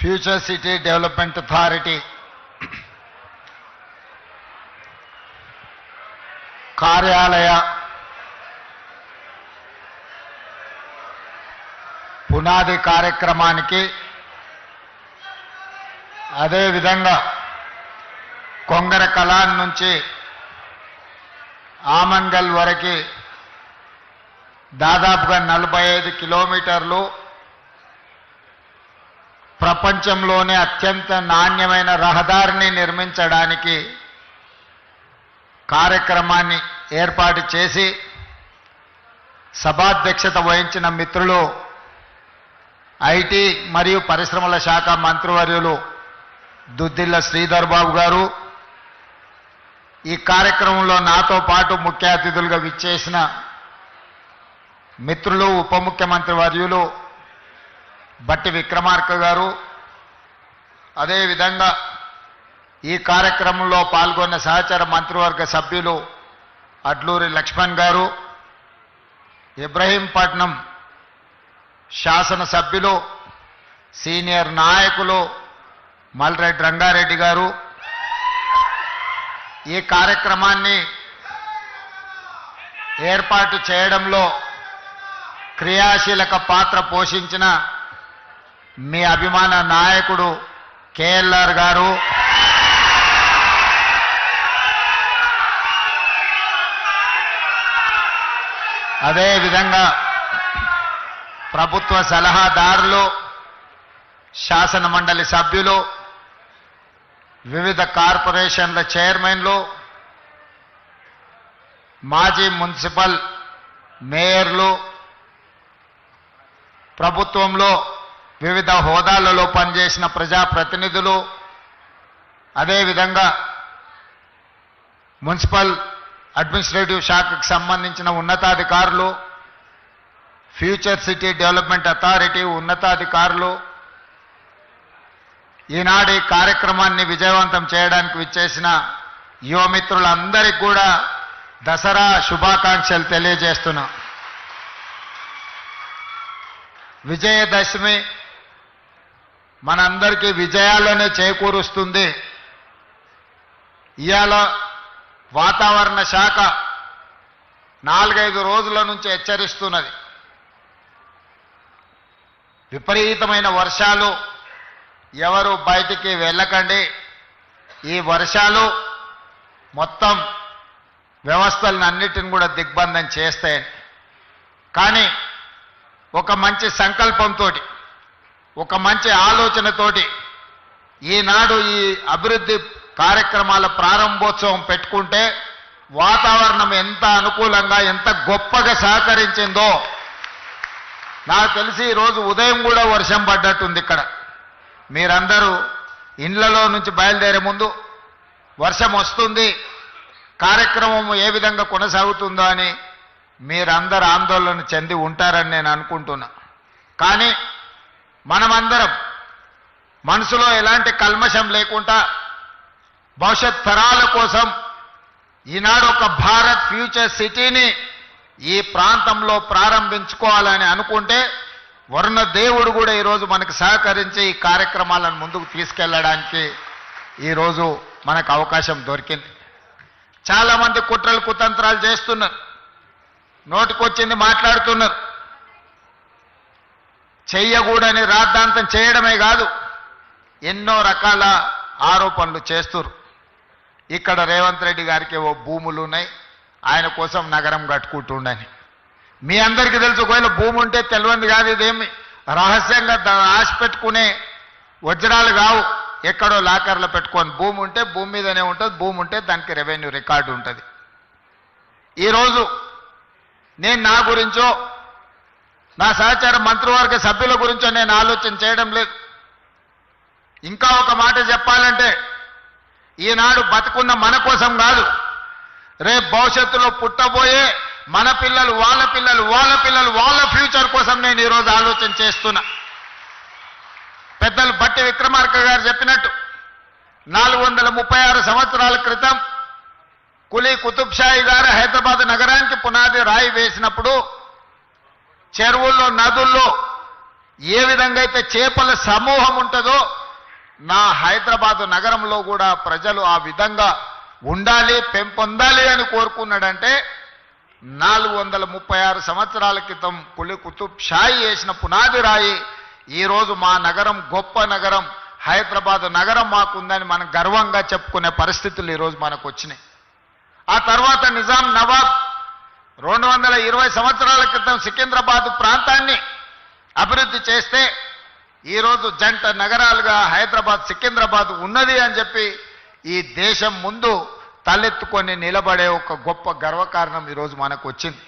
Future city development authority కార్యాలయ పునాది కార్యక్రమానికి అదేవిధంగా కొంగర కలాన్ నుంచి ఆమన్గల్ వరకు దాదాపుగా నలభై ఐదు కిలోమీటర్లు ప్రపంచంలోనే అత్యంత నాణ్యమైన రహదారిని నిర్మించడానికి కార్యక్రమాన్ని ఏర్పాటు చేసి సభాధ్యక్షత వహించిన మిత్రులు ఐటీ మరియు పరిశ్రమల శాఖ మంత్రివర్యులు దుద్దిల్ల శ్రీధర్ బాబు గారు ఈ కార్యక్రమంలో నాతో పాటు ముఖ్య అతిథులుగా విచ్చేసిన మిత్రులు ఉప ముఖ్యమంత్రి వర్యులు బట్టి విక్రమార్క గారు అదేవిధంగా ఈ కార్యక్రమంలో పాల్గొన్న సహచర మంత్రివర్గ సభ్యులు అడ్లూరి లక్ష్మణ్ గారు ఇబ్రహీంపట్నం శాసనసభ్యులు సీనియర్ నాయకులు మల్రెడ్డి రంగారెడ్డి గారు. ఈ కార్యక్రమాన్ని ఏర్పాటు చేయడంలో క్రియాశీలక పాత్ర పోషించిన మీ అభిమాన నాయకుడు కేఎల్ఆర్ గారు. అదేవిధంగా ప్రభుత్వ సలహాదారులు శాసన మండలి సభ్యులు వివిధ కార్పొరేషన్ల చైర్మన్లు మాజీ మున్సిపల్ మేయర్లు ప్రభుత్వంలో వివిధ హోదాలలో పనిచేసిన ప్రజాప్రతినిధులు అదేవిధంగా మున్సిపల్ అడ్మినిస్ట్రేటివ్ శాఖకు సంబంధించిన ఉన్నతాధికారులు ఫ్యూచర్ సిటీ డెవలప్మెంట్ అథారిటీ ఉన్నతాధికారులు ఈనాడు ఈ కార్యక్రమాన్ని విజయవంతం చేయడానికి విచ్చేసిన యువమిత్రులందరికీ కూడా దసరా శుభాకాంక్షలు తెలియజేస్తున్నా. విజయదశమి మనందరికీ విజయాలనే చేకూరుస్తుంది. ఇవాళ వాతావరణ శాఖ నాలుగైదు రోజుల నుంచి హెచ్చరిస్తున్నది. విపరీతమైన వర్షాలు ఎవరు బయటికి వెళ్ళకండి. ఈ వర్షాలు మొత్తం వ్యవస్థలను అన్నిటిని కూడా దిగ్బంధం చేస్తాయని. కానీ ఒక మంచి సంకల్పంతో ఒక మంచి ఆలోచనతోటి ఈనాడు ఈ అభివృద్ధి కార్యక్రమాల ప్రారంభోత్సవం పెట్టుకుంటే వాతావరణం ఎంత అనుకూలంగా ఎంత గొప్పగా సహకరించిందో. నాకు తెలిసి ఈరోజు ఉదయం కూడా వర్షం పడ్డట్టుంది ఇక్కడ. మీరందరూ ఇండ్లలో నుంచి బయలుదేరే ముందు వర్షం వస్తుంది కార్యక్రమం ఏ విధంగా కొనసాగుతుందో అని మీరందరూ ఆందోళన చెంది ఉంటారని నేను అనుకుంటున్నా. కానీ మనమందరం మనసులో ఎలాంటి కల్మషం లేకుండా భవిష్యత్ తరాల కోసం ఈనాడు ఒక భారత్ ఫ్యూచర్ సిటీని ఈ ప్రాంతంలో ప్రారంభించుకోవాలని అనుకుంటే వరుణ దేవుడు కూడా ఈరోజు మనకు సహకరించి ఈ కార్యక్రమాలను ముందుకు తీసుకెళ్ళడానికి ఈరోజు మనకు అవకాశం దొరికింది. చాలామంది కుట్రలు కుతంత్రాలు చేస్తున్నారు. నోటికొచ్చింది మాట్లాడుతున్నారు. చెయ్యకూడని రాద్ధాంతం చేయడమే కాదు ఎన్నో రకాల ఆరోపణలు చేస్తురు ఇక్కడ రేవంత్ రెడ్డి గారికి ఓ భూములు ఉన్నాయి ఆయన కోసం నగరం కట్టుకుంటుండని మీ అందరికీ తెలుసు ఒకవేళ భూమి ఉంటే తెలియంది కాదు ఇదేమి. రహస్యంగా ఆశ పెట్టుకునే వజ్రాలు కావు. ఎక్కడో లాకర్లో పెట్టుకొని భూమి ఉంటే భూమి మీదనే ఉంటుంది భూమి ఉంటే దానికి రెవెన్యూ రికార్డు ఉంటుంది. ఈరోజు నేను నా గురించో నా సహచార మంత్రివర్గ సభ్యుల గురించో నేను ఆలోచన చేయడం లేదు. ఇంకా ఒక మాట చెప్పాలంటే ఈనాడు బతుకున్న మన కోసం కాదు. రేపు భవిష్యత్తులో పుట్టబోయే మన పిల్లలు వాళ్ళ పిల్లలు వాళ్ళ పిల్లలు వాళ్ళ ఫ్యూచర్ కోసం నేను ఈరోజు ఆలోచన చేస్తున్నా. పెద్దలు బట్టి విక్రమార్క గారు చెప్పినట్టు నాలుగు వందల ముప్పై ఆరు సంవత్సరాల క్రితం కులీ కుతుబ్షాయి గారు హైదరాబాద్ నగరానికి పునాది రాయి వేసినప్పుడు చెరువుల్లో నదుల్లో ఏ విధంగా అయితే చేపల సమూహం ఉంటుందో నా హైదరాబాదు నగరంలో కూడా ప్రజలు ఆ విధంగా ఉండాలి పెంపొందాలి అని కోరుకున్నాడంటే నాలుగు వందల ముప్పై ఆరు సంవత్సరాల క్రితం కులి కుతుబ్ షాయి వేసిన పునాది రాయి ఈరోజు మా నగరం గొప్ప నగరం హైదరాబాద్ నగరం మాకుందని మనం గర్వంగా చెప్పుకునే పరిస్థితులు ఈరోజు మనకు వచ్చినాయి. ఆ తర్వాత నిజాం నవాబ్ రెండు వందల ఇరవై సంవత్సరాల క్రితం సికింద్రాబాద్ ప్రాంతాన్ని అభివృద్ధి చేస్తే ఈరోజు జంట నగరాలుగా హైదరాబాద్ సికింద్రాబాద్ ఉన్నది అని చెప్పి ఈ దేశం ముందు తలెత్తుకొని నిలబడే ఒక గొప్ప గర్వకారణం ఈరోజు మనకు వచ్చింది.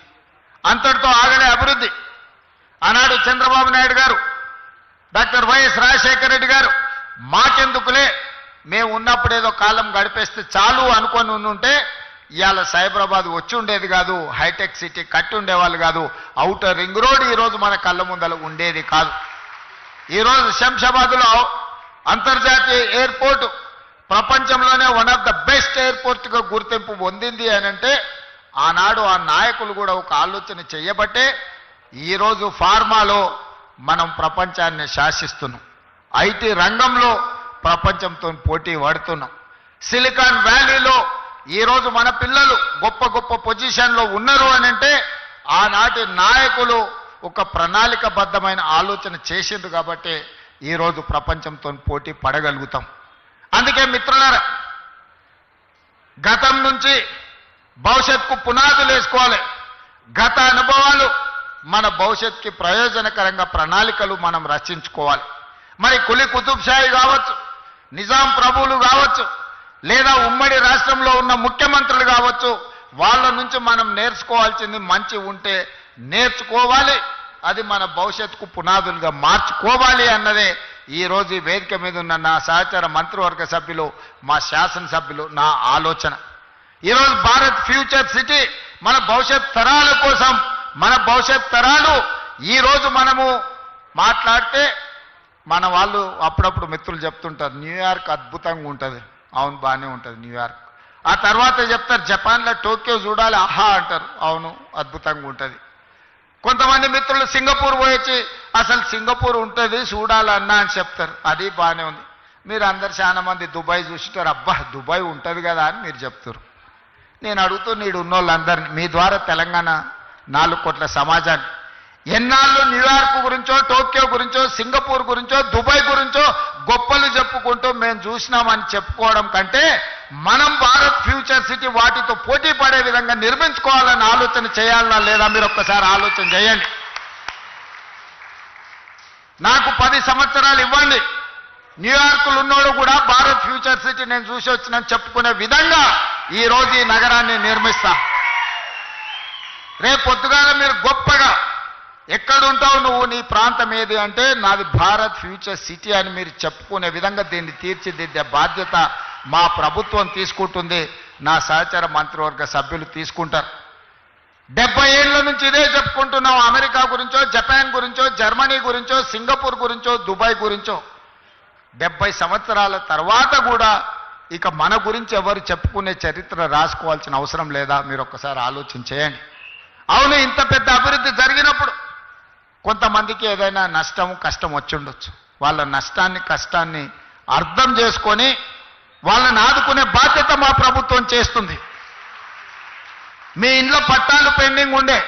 అంతటితో ఆగలే అభివృద్ధి. ఆనాడు చంద్రబాబు నాయుడు గారు డాక్టర్ వైఎస్ రాజశేఖర రెడ్డి గారు మాకెందుకులే మేము ఉన్నప్పుడు ఏదో కాలం గడిపేస్తే చాలు అనుకొని ఉంటే ఇవాళ సైబరాబాద్ వచ్చి ఉండేది కాదు హైటెక్ సిటీ కట్టి ఉండేవాళ్ళు కాదు. అవుటర్ రింగ్ రోడ్ ఈరోజు మన కళ్ళ ముందల ఉండేది కాదు. ఈరోజు శంషాబాద్లో అంతర్జాతీయ ఎయిర్పోర్ట్ ప్రపంచంలోనే వన్ ఆఫ్ ద బెస్ట్ ఎయిర్పోర్ట్గా గుర్తింపు పొందింది అని అంటే ఆనాడు ఆ నాయకులు కూడా ఒక ఆలోచన చేయబట్టే ఈరోజు ఫార్మాలో మనం ప్రపంచాన్ని శాసిస్తున్నాం. ఐటీ రంగంలో ప్రపంచంతో పోటీ పడుతున్నాం. సిలికాన్ వ్యాలీలో ఈరోజు మన పిల్లలు గొప్ప గొప్ప పొజిషన్లో ఉన్నారు అని అంటే ఆనాటి నాయకులు ఒక ప్రణాళికబద్ధమైన ఆలోచన చేసిండ్రు కాబట్టి ఈరోజు ప్రపంచంతో పోటీ పడగలుగుతాం. అందుకే మిత్రులారా గతం నుంచి భవిష్యత్తుకు పునాదులు వేసుకోవాలి. గత అనుభవాలు మన భవిష్యత్తుకి ప్రయోజనకరంగా ప్రణాళికలు మనం రచించుకోవాలి. మరి కులి కుతుబ్షాయి కావచ్చు నిజాం ప్రభువులు కావచ్చు లేదా ఉమ్మడి రాష్ట్రంలో ఉన్న ముఖ్యమంత్రులు కావచ్చు వాళ్ళ నుంచి మనం నేర్చుకోవాల్సింది మంచి ఉంటే నేర్చుకోవాలి. అది మన భవిష్యత్తుకు పునాదులుగా మార్చుకోవాలి అన్నదే ఈరోజు ఈ వేదిక మీద ఉన్న నా సహచర మంత్రివర్గ సభ్యులు మా శాసనసభ్యులు నా ఆలోచన. ఈరోజు భారత్ ఫ్యూచర్ సిటీ మన భవిష్యత్ తరాల కోసం మన భవిష్యత్ తరాలు ఈరోజు మనము మాట్లాడితే మన వాళ్ళు అప్పుడప్పుడు మిత్రులు చెప్తుంటారు న్యూయార్క్ అద్భుతంగా ఉంటుంది. అవును బాగానే ఉంటుంది న్యూయార్క్ ఆ తర్వాత చెప్తారు జపాన్లో టోక్యో చూడాలి ఆహా అంటారు. అవును అద్భుతంగా ఉంటుంది. కొంతమంది మిత్రులు సింగపూర్ పోయొచ్చి అసలు సింగపూర్ ఉంటుంది చూడాలన్నా అని చెప్తారు. అది బాగానే ఉంది. మీరు అందరు చాలా మంది దుబాయ్ చూసిటారు అబ్బా దుబాయ్ ఉంటుంది కదా అని మీరు చెప్తారు. నేను అడుగుతూ నీడు ఉన్నోళ్ళందరినీ మీ ద్వారా తెలంగాణ నాలుగు కోట్ల సమాజాన్ని ఎన్నాళ్ళు న్యూయార్క్ గురించో టోక్యో గురించో సింగపూర్ గురించో దుబాయ్ గురించో గొప్పలు చెప్పుకుంటూ మేము చూసినామని చెప్పుకోవడం కంటే మనం భారత్ ఫ్యూచర్ సిటీ వాటితో పోటీ పడే విధంగా నిర్మించుకోవాలని ఆలోచన చేయాలన్నా లేదా మీరు ఒక్కసారి ఆలోచన చేయండి. నాకు పది సంవత్సరాలు ఇవ్వండి. న్యూయార్క్లో ఉన్నోడు కూడా భారత్ ఫ్యూచర్ సిటీ నేను చూసి వచ్చిన చెప్పుకునే విధంగా ఈరోజు ఈ నగరాన్ని నిర్మిస్తా. రేపు పొద్దుగాల మీరు గొప్పగా ఎక్కడుంటావు నువ్వు నీ ప్రాంతం ఏది అంటే నాది భారత్ ఫ్యూచర్ సిటీ అని మీరు చెప్పుకునే విధంగా దీన్ని తీర్చిదిద్దే బాధ్యత మా ప్రభుత్వం తీసుకుంటుంది. నా సహచర మంత్రివర్గ సభ్యులు తీసుకుంటారు. డెబ్బై ఏళ్ళ నుంచి ఇదే చెప్పుకుంటున్నాం. అమెరికా గురించో జపాన్ గురించో జర్మనీ గురించో సింగపూర్ గురించో దుబాయ్ గురించో. డెబ్బై సంవత్సరాల తర్వాత కూడా ఇక మన గురించి ఎవరు చెప్పుకునే చరిత్ర రాసుకోవాల్సిన అవసరం లేదా? మీరు ఒక్కసారి ఆలోచించేయండి అవును ఇంత పెద్ద అభివృద్ధి జరిగినప్పుడు కొంతమందికి ఏదైనా నష్టం కష్టం వచ్చి ఉండొచ్చు వాళ్ళ నష్టాన్ని కష్టాన్ని అర్థం చేసుకొని వాళ్ళని ఆదుకునే బాధ్యత మా ప్రభుత్వం చేస్తుంది. మీ ఇంట్లో పట్టాలు పెండింగ్ ఉండే.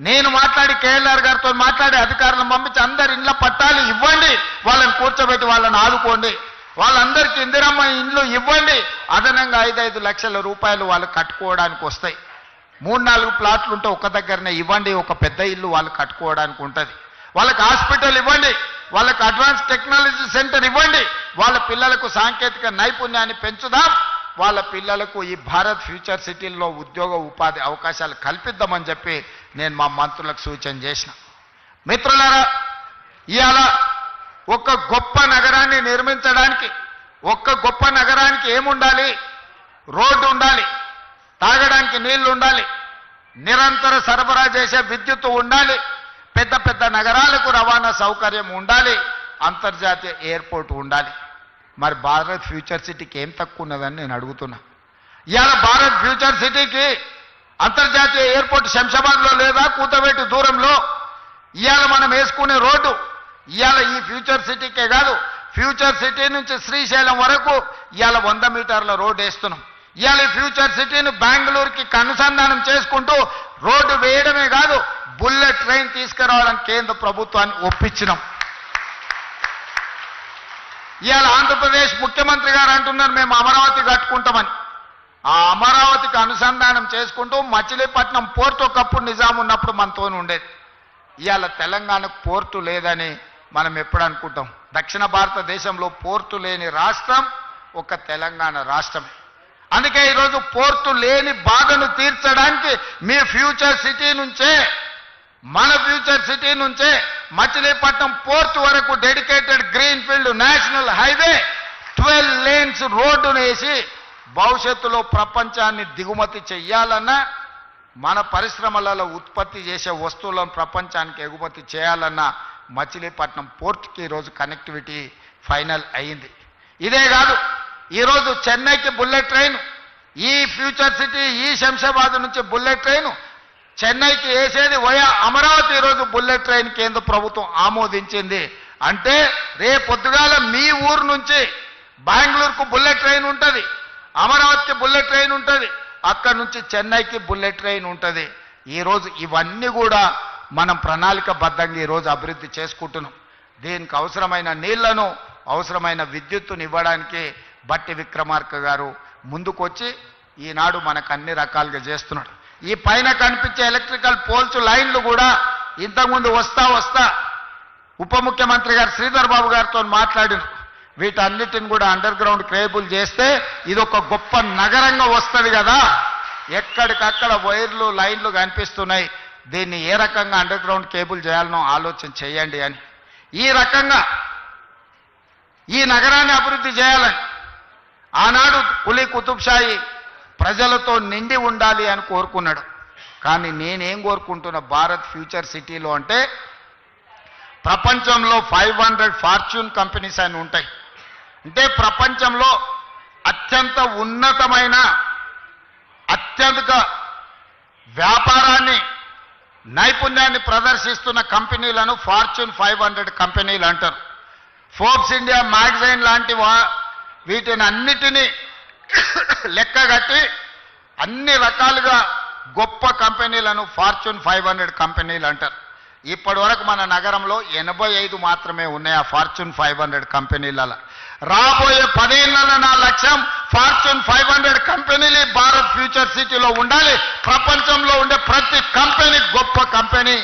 నేను మాట్లాడి కేఎల్ఆర్ గారితో మాట్లాడి అధికారులను పంపించి అందరి ఇండ్ల పట్టాలు ఇవ్వండి. వాళ్ళని కూర్చోబెట్టి వాళ్ళని ఆదుకోండి. వాళ్ళందరికీ ఇందిరమ్మ ఇండ్లు ఇవ్వండి. అదనంగా ఐదైదు లక్షల రూపాయలు వాళ్ళు కట్టుకోవడానికి వస్తాయి. మూడు నాలుగు ప్లాట్లు ఉంటే ఒక దగ్గరనే ఇవ్వండి ఒక పెద్ద ఇల్లు వాళ్ళు కట్టుకోవడానికి ఉంటుంది. వాళ్ళకి హాస్పిటల్ ఇవ్వండి వాళ్ళకి అడ్వాన్స్ టెక్నాలజీ సెంటర్ ఇవ్వండి వాళ్ళ పిల్లలకు సాంకేతిక నైపుణ్యాన్ని పెంచుదాం వాళ్ళ పిల్లలకు ఈ భారత్ ఫ్యూచర్ సిటీల్లో ఉద్యోగ ఉపాధి అవకాశాలు కల్పిద్దామని చెప్పి నేను మా మంత్రులకు సూచన చేసిన. మిత్రులారా ఇవాళ ఒక గొప్ప నగరాన్ని నిర్మించడానికి ఒక్క గొప్ప నగరానికి ఏముండాలి? రోడ్డు ఉండాలి. తాగడానికి నీళ్ళు ఉండాలి. నిరంతర సరఫరా చేసే విద్యుత్తు ఉండాలి. పెద్ద పెద్ద నగరాలకు రవాణా సౌకర్యం ఉండాలి. అంతర్జాతీయ ఎయిర్పోర్ట్ ఉండాలి. మరి భారత్ ఫ్యూచర్ సిటీకి ఏం తక్కువ ఉన్నదని నేను అడుగుతున్నా. ఇవాళ భారత్ ఫ్యూచర్ సిటీకి అంతర్జాతీయ ఎయిర్పోర్ట్ శంషాబాద్లో లేదా కూతవేటి దూరంలో ఇవాళ మనం వేసుకునే రోడ్డు ఇవాళ ఈ ఫ్యూచర్ సిటీకే కాదు. ఫ్యూచర్ సిటీ నుంచి శ్రీశైలం వరకు ఇవాళ వంద మీటర్ల రోడ్డు వేస్తున్నాం. ఇవాళ ఈ ఫ్యూచర్ సిటీని బెంగళూరుకి అనుసంధానం చేసుకుంటూ రోడ్డు వేయడమే కాదు బుల్లెట్ ట్రైన్ తీసుకురావడం కేంద్ర ప్రభుత్వాన్ని ఒప్పించినాం. ఇవాళ ఆంధ్రప్రదేశ్ ముఖ్యమంత్రి గారు అంటున్నారు మేము అమరావతి కట్టుకుంటామని. ఆ అమరావతికి అనుసంధానం చేసుకుంటూ మచిలీపట్నం పోర్టు ఒకప్పుడు నిజాం ఉన్నప్పుడు మనతో ఉండేది. ఇవాళ తెలంగాణకు పోర్టు లేదని మనం ఎప్పుడు అనుకుంటాం? దక్షిణ భారతదేశంలో పోర్టు లేని రాష్ట్రం ఒక తెలంగాణ రాష్ట్రమే. అందుకే ఈరోజు పోర్టు లేని బాధను తీర్చడానికి మీ ఫ్యూచర్ సిటీ నుంచే మన ఫ్యూచర్ సిటీ నుంచే మచిలీపట్నం పోర్ట్ వరకు dedicated green field national highway twelve lanes రోడ్డును వేసి భవిష్యత్తులో ప్రపంచాన్ని దిగుమతి చెయ్యాలన్నా మన పరిశ్రమలలో ఉత్పత్తి చేసే వస్తువులను ప్రపంచానికి ఎగుమతి చేయాలన్నా మచిలీపట్నం పోర్ట్కి ఈరోజు కనెక్టివిటీ ఫైనల్ అయింది. ఇదే కాదు ఈరోజు చెన్నైకి బుల్లెట్ ట్రైన్ ఈ ఫ్యూచర్ సిటీ ఈ శంషాబాద్ నుంచి బుల్లెట్ ట్రైన్. చెన్నైకి వేసేది వయా అమరావతి ఈరోజు బుల్లెట్ ట్రైన్ కేంద్ర ప్రభుత్వం ఆమోదించింది. అంటే రేపొద్దుగాల మీ ఊరు నుంచి బెంగళూరుకు బుల్లెట్ ట్రైన్ ఉంటుంది అమరావతికి బుల్లెట్ ట్రైన్ ఉంటుంది అక్కడి నుంచి చెన్నైకి బుల్లెట్ ట్రైన్ ఉంటుంది. ఈరోజు ఇవన్నీ కూడా మనం ప్రణాళికబద్ధంగా ఈరోజు అభివృద్ధి చేసుకుంటున్నాం. దీనికి అవసరమైన నీళ్ళను అవసరమైన విద్యుత్తును ఇవ్వడానికి బట్టి విక్రమార్క గారు ముందుకొచ్చి ఈనాడు మనకు అన్ని రకాలుగా చేస్తున్నాడు. ఈ పైన కనిపించే ఎలక్ట్రికల్ పోల్స్ లైన్లు కూడా ఇంతకుముందు వస్తా వస్తా ఉప ముఖ్యమంత్రి గారు శ్రీధర్ బాబు గారితో మాట్లాడిన వీటన్నిటిని కూడా అండర్ గ్రౌండ్ క్రేబుల్ చేస్తే ఇది ఒక గొప్ప నగరంగా వస్తుంది కదా. ఎక్కడికక్కడ వైర్లు లైన్లు కనిపిస్తున్నాయి. దీన్ని ఏ రకంగా అండర్ గ్రౌండ్ కేబుల్ చేయాలనో ఆలోచన చేయండి అని. ఈ రకంగా ఈ నగరాన్ని అభివృద్ధి చేయాలని ఆనాడు కులీ కుతుబ్షాయి ప్రజలతో నిండి ఉండాలి అని కోరుకున్నాడు. కానీ నేనేం కోరుకుంటున్న భారత్ ఫ్యూచర్ సిటీలో అంటే ప్రపంచంలో ఫైవ్ హండ్రెడ్ ఫార్చ్యూన్ కంపెనీస్ అని ఉంటాయి. అంటే ప్రపంచంలో అత్యంత ఉన్నతమైన అత్యధిక వ్యాపారాన్ని నైపుణ్యాన్ని ప్రదర్శిస్తున్న కంపెనీలను ఫార్చ్యూన్ ఫైవ్ హండ్రెడ్ కంపెనీలు అంటారు. ఫోర్బ్స్ ఇండియా మ్యాగజైన్ లాంటి వా వీటిని అన్నిటినీ లెక్కగట్టి అన్ని రకాలుగా గొప్ప కంపెనీలను ఫార్చ్యూన్ ఫైవ్ హండ్రెడ్ కంపెనీలు అంటారు. ఇప్పటి వరకు మన నగరంలో ఎనభై ఐదు మాత్రమే ఉన్నాయి ఆ ఫార్చ్యూన్ ఫైవ్ హండ్రెడ్ కంపెనీలలో రాబోయే పదేళ్ళలో నా లక్ష్యం ఫార్చ్యూన్ ఫైవ్ హండ్రెడ్ కంపెనీలు భారత్ ఫ్యూచర్ సిటీలో ఉండాలి. ప్రపంచంలో ఉండే ప్రతి కంపెనీ గొప్ప కంపెనీ.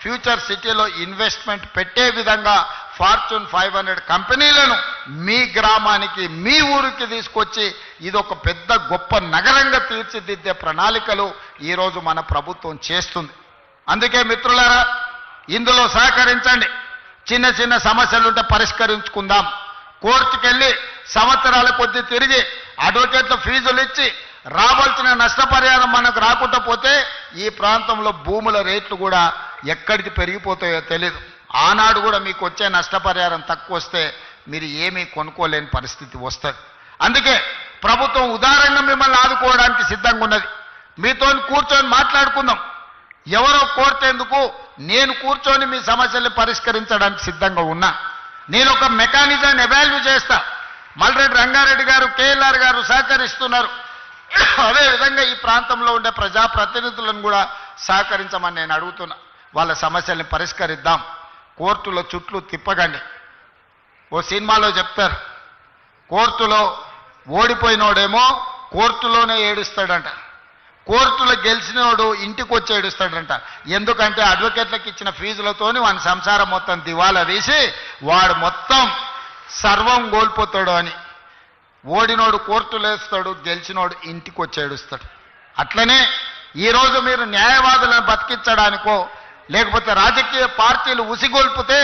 ఫ్యూచర్ సిటీలో ఇన్వెస్ట్మెంట్ పెట్టే విధంగా ఫార్చ్యూన్ ఫైవ్ హండ్రెడ్ కంపెనీలను మీ గ్రామానికి మీ ఊరికి తీసుకొచ్చి ఇది ఒక పెద్ద గొప్ప నగరంగా తీర్చిదిద్దే ప్రణాళికలు ఈరోజు మన ప్రభుత్వం చేస్తుంది. అందుకే మిత్రులారా ఇందులో సహకరించండి. చిన్న చిన్న సమస్యలు ఉంటే పరిష్కరించుకుందాం. కోర్టుకెళ్ళి సంవత్సరాల కొద్ది తిరిగి అడ్వకేట్ల ఫీజులు ఇచ్చి రావాల్సిన నష్టపరిహారం మనకు రాకుండా పోతే ఈ ప్రాంతంలో భూముల రేట్లు కూడా ఎక్కడికి పెరిగిపోతాయో తెలియదు ఆనాడు కూడా మీకు వచ్చే నష్టపరిహారం తక్కువ వస్తే మీరు ఏమీ కొనుక్కోలేని పరిస్థితి వస్తుంది. అందుకే ప్రభుత్వం ఉదారంగా మిమ్మల్ని ఆదుకోవడానికి సిద్ధంగా ఉన్నది. మీతో కూర్చొని మాట్లాడుకుందాం. ఎవరో కోరితేందుకు నేను కూర్చొని మీ సమస్యల్ని పరిష్కరించడానికి సిద్ధంగా ఉన్నా. నేను ఒక మెకానిజాన్ని ఎవాల్యూ చేస్తా. మల్రెడ్డి రంగారెడ్డి గారు కేఎల్ఆర్ గారు సహకరిస్తున్నారు. అదేవిధంగా ఈ ప్రాంతంలో ఉండే ప్రజాప్రతినిధులను కూడా సహకరించమని నేను అడుగుతున్నా. వాళ్ళ సమస్యల్ని పరిష్కరిద్దాం. కోర్టులో చుట్లు తిప్పకండి. ఓ సినిమాలో చెప్తారు కోర్టులో ఓడిపోయినోడేమో కోర్టులోనే ఏడుస్తాడంట. కోర్టులో గెలిచినోడు ఇంటికి వచ్చి ఏడుస్తాడంట. ఎందుకంటే అడ్వకేట్లకు ఇచ్చిన ఫీజులతోని వాని సంసారం మొత్తం దివాలా తీసి వాడు మొత్తం సర్వం కోల్పోతాడు అని. ఓడినోడు కోర్టులో వేస్తాడు గెలిచినోడు ఇంటికి వచ్చి ఏడుస్తాడు. అట్లనే ఈరోజు మీరు న్యాయవాదులను బతికించడానికో లేకపోతే రాజకీయ పార్టీలు ఉసిగొల్పితే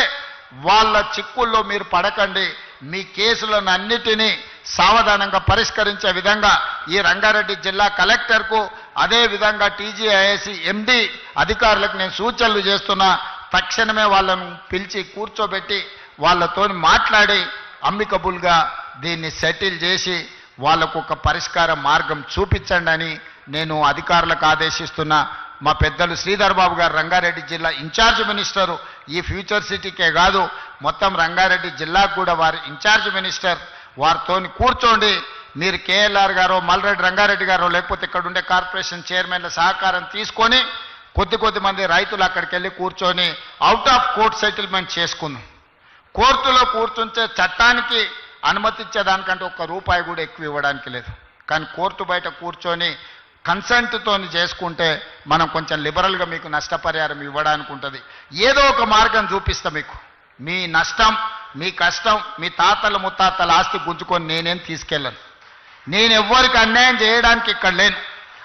వాళ్ళ చిక్కుల్లో మీరు పడకండి. మీ కేసులను అన్నిటినీ సావధానంగా పరిష్కరించే విధంగా ఈ రంగారెడ్డి జిల్లా కలెక్టర్కు అదే విధంగా టీజీఐఎస్సి ఎండి అధికారులకు నేను సూచనలు చేస్తున్నా. తక్షణమే వాళ్ళను పిలిచి కూర్చోబెట్టి వాళ్ళతో మాట్లాడి అమ్మికబుల్గా దీన్ని సెటిల్ చేసి వాళ్ళకు ఒక పరిష్కార మార్గం చూపించండి అని నేను అధికారులకు ఆదేశిస్తున్నా. మా పెద్దలు శ్రీధర్ బాబు గారు రంగారెడ్డి జిల్లా ఇన్ఛార్జ్ మినిస్టరు. ఈ ఫ్యూచర్ సిటీకే కాదు మొత్తం రంగారెడ్డి జిల్లాకు కూడా వారు ఇన్ఛార్జ్ మినిస్టర్ వారితో కూర్చోండి. మీరు కేఎల్ఆర్ గారో మల్రెడ్డి రంగారెడ్డి గారో లేకపోతే ఇక్కడ ఉండే కార్పొరేషన్ చైర్మన్ల సహకారం తీసుకొని కొద్ది కొద్ది మంది రైతులు అక్కడికి వెళ్ళి కూర్చొని అవుట్ ఆఫ్ కోర్ట్ సెటిల్మెంట్ చేసుకుందాం. కోర్టులో కూర్చుంటే చట్టానికి అనుమతించేదానికంటే ఒక్క రూపాయి కూడా ఎక్కువ ఇవ్వడానికి లేదు. కానీ కోర్టు బయట కూర్చొని కన్సెంట్తో చేసుకుంటే మనం కొంచెం లిబరల్గా మీకు నష్టపరిహారం ఇవ్వడానికి ఉంటుంది ఏదో ఒక మార్గం చూపిస్తా మీకు. మీ నష్టం మీ కష్టం మీ తాతల ముత్తాతల ఆస్తి గుంజుకొని నేనేం తీసుకెళ్ళను. నేను ఎవ్వరికి అన్యాయం చేయడానికి ఇక్కడ లేను.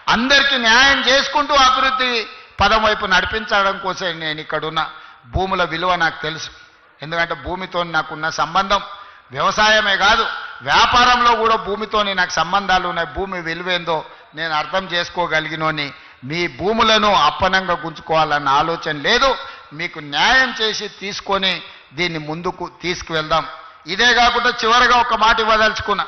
అందరికీ న్యాయం చేసుకుంటూ అభివృద్ధి పదం వైపు నడిపించడం కోసం నేను ఇక్కడున్న. భూముల విలువ నాకు తెలుసు. ఎందుకంటే భూమితో నాకున్న సంబంధం వ్యవసాయమే కాదు వ్యాపారంలో కూడా భూమితోని నాకు సంబంధాలు ఉన్నాయి భూమి విలువేందో నేను అర్థం చేసుకోగలిగినోని మీ భూములను అప్పనంగా గుంజుకోవాలన్న ఆలోచన లేదు. మీకు న్యాయం చేసి తీసుకొని దీన్ని ముందుకు తీసుకువెళ్దాం. ఇదే కాకుండా చివరిగా ఒక మాట ఇవ్వదలుచుకున్నా.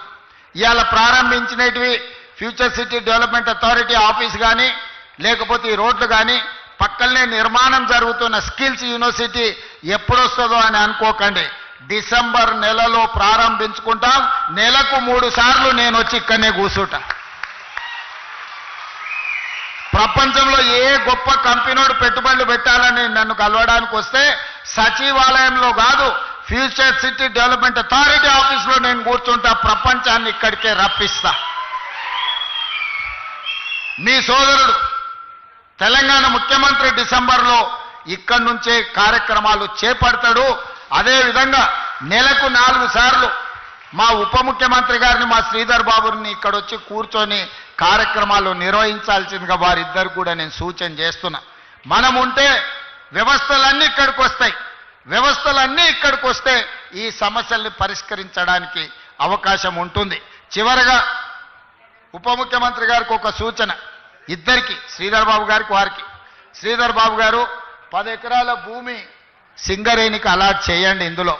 ఇవాళ ప్రారంభించినటివి future city development authority office కానీ లేకపోతే ఈ రోడ్లు కానీ పక్కనే నిర్మాణం జరుగుతున్న స్కిల్స్ యూనివర్సిటీ ఎప్పుడొస్తుందో అని అనుకోకండి. డిసెంబర్ నెలలో ప్రారంభించుకుంటాం. నెలకు మూడు సార్లు నేను వచ్చి ఇక్కడనే కూర్చుంటా. ప్రపంచంలో ఏ గొప్ప కంపెనీడు పెట్టుబడులు పెట్టాలని నన్ను కలవడానికి వస్తే సచివాలయంలో కాదు ఫ్యూచర్ సిటీ డెవలప్మెంట్ అథారిటీ ఆఫీస్లో నేను కూర్చుంటా ప్రపంచాన్ని ఇక్కడికే రప్పిస్తా. మీ సోదరుడు తెలంగాణ ముఖ్యమంత్రి డిసెంబర్లో ఇక్కడి నుంచే కార్యక్రమాలు చేపడతాడు. అదేవిధంగా నెలకు నాలుగు సార్లు మా ఉప ముఖ్యమంత్రి గారిని మా శ్రీధర్ బాబుని ఇక్కడ వచ్చి కూర్చొని కార్యక్రమాలు నిర్వహించాల్సిందిగా వారిద్దరు కూడా నేను సూచన చేస్తున్నా. మనం ఉంటే వ్యవస్థలన్నీ ఇక్కడికి వస్తాయి. వ్యవస్థలన్నీ ఇక్కడికి వస్తే ఈ సమస్యల్ని పరిష్కరించడానికి అవకాశం ఉంటుంది. చివరగా ఉప ముఖ్యమంత్రి గారికి ఒక సూచన. ఇద్దరికి శ్రీధర్ బాబు గారికి వారికి. శ్రీధర్ బాబు గారు పది ఎకరాల భూమి సింగరేణికి అలాట్ చేయండి ఇందులో.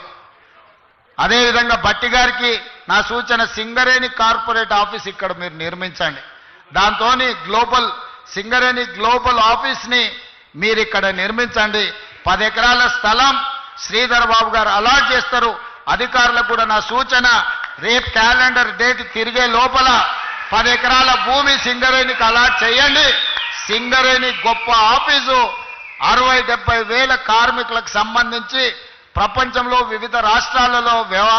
అదేవిధంగా బట్టి గారికి నా సూచన సింగరేణి కార్పొరేట్ ఆఫీస్ ఇక్కడ మీరు నిర్మించండి. దాంతో గ్లోబల్ సింగరేణి గ్లోబల్ ఆఫీస్ని మీరు ఇక్కడ నిర్మించండి. పది ఎకరాల స్థలం శ్రీధర్ బాబు గారు అలాట్ చేస్తారు. అధికారులకు కూడా నా సూచన రేపు క్యాలెండర్ డేట్ తిరిగే లోపల పది ఎకరాల భూమి సింగరేణికి అలాట్ చేయండి. సింగరేణి గొప్ప ఆఫీసు. అరవై డెబ్బై వేల కార్మికులకు సంబంధించి ప్రపంచంలో వివిధ రాష్ట్రాలలో వ్యవ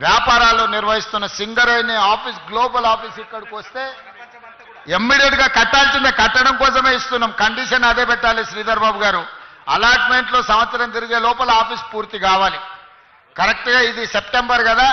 వ్యాపారాలు నిర్వహిస్తున్న సింగరేణి ఆఫీస్ గ్లోబల్ ఆఫీస్ ఇక్కడికి వస్తే ఇమ్మీడియట్గా కట్టాల్సిందే కట్టడం కోసమే ఇస్తున్నాం. కండిషన్ అదే పెట్టాలి శ్రీధర్ బాబు గారు. అలాట్మెంట్లో సంవత్సరం తిరిగే లోపల ఆఫీస్ పూర్తి కావాలి. కరెక్ట్గా ఇది సెప్టెంబర్ కదా.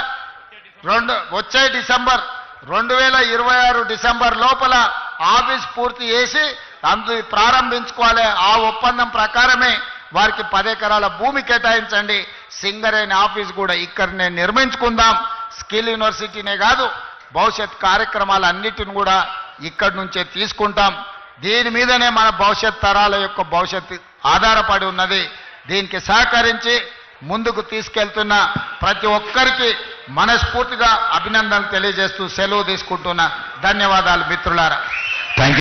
రెండు వచ్చే డిసెంబర్ రెండు వేల ఇరవై ఆరు డిసెంబర్ లోపల ఆఫీస్ పూర్తి చేసి అందు ప్రారంభించుకోవాలి. ఆ ఒప్పందం ప్రకారమే వారికి పదెకరాల భూమి కేటాయించండి. సింగరేణి ఆఫీస్ కూడా ఇక్కడనే నిర్మించుకుందాం. స్కిల్ యూనివర్సిటీనే కాదు భవిష్యత్ కార్యక్రమాలన్నిటిని కూడా ఇక్కడి నుంచే తీసుకుంటాం. దీని మీదనే మన భవిష్యత్ తరాల యొక్క భవిష్యత్తు ఆధారపడి ఉన్నది. దీనికి సహకరించి ముందుకు తీసుకెళ్తున్న ప్రతి ఒక్కరికి మనస్ఫూర్తిగా అభినందనలు తెలియజేస్తూ సెలవు తీసుకుంటున్న ధన్యవాదాలు మిత్రులారా. థ్యాంక్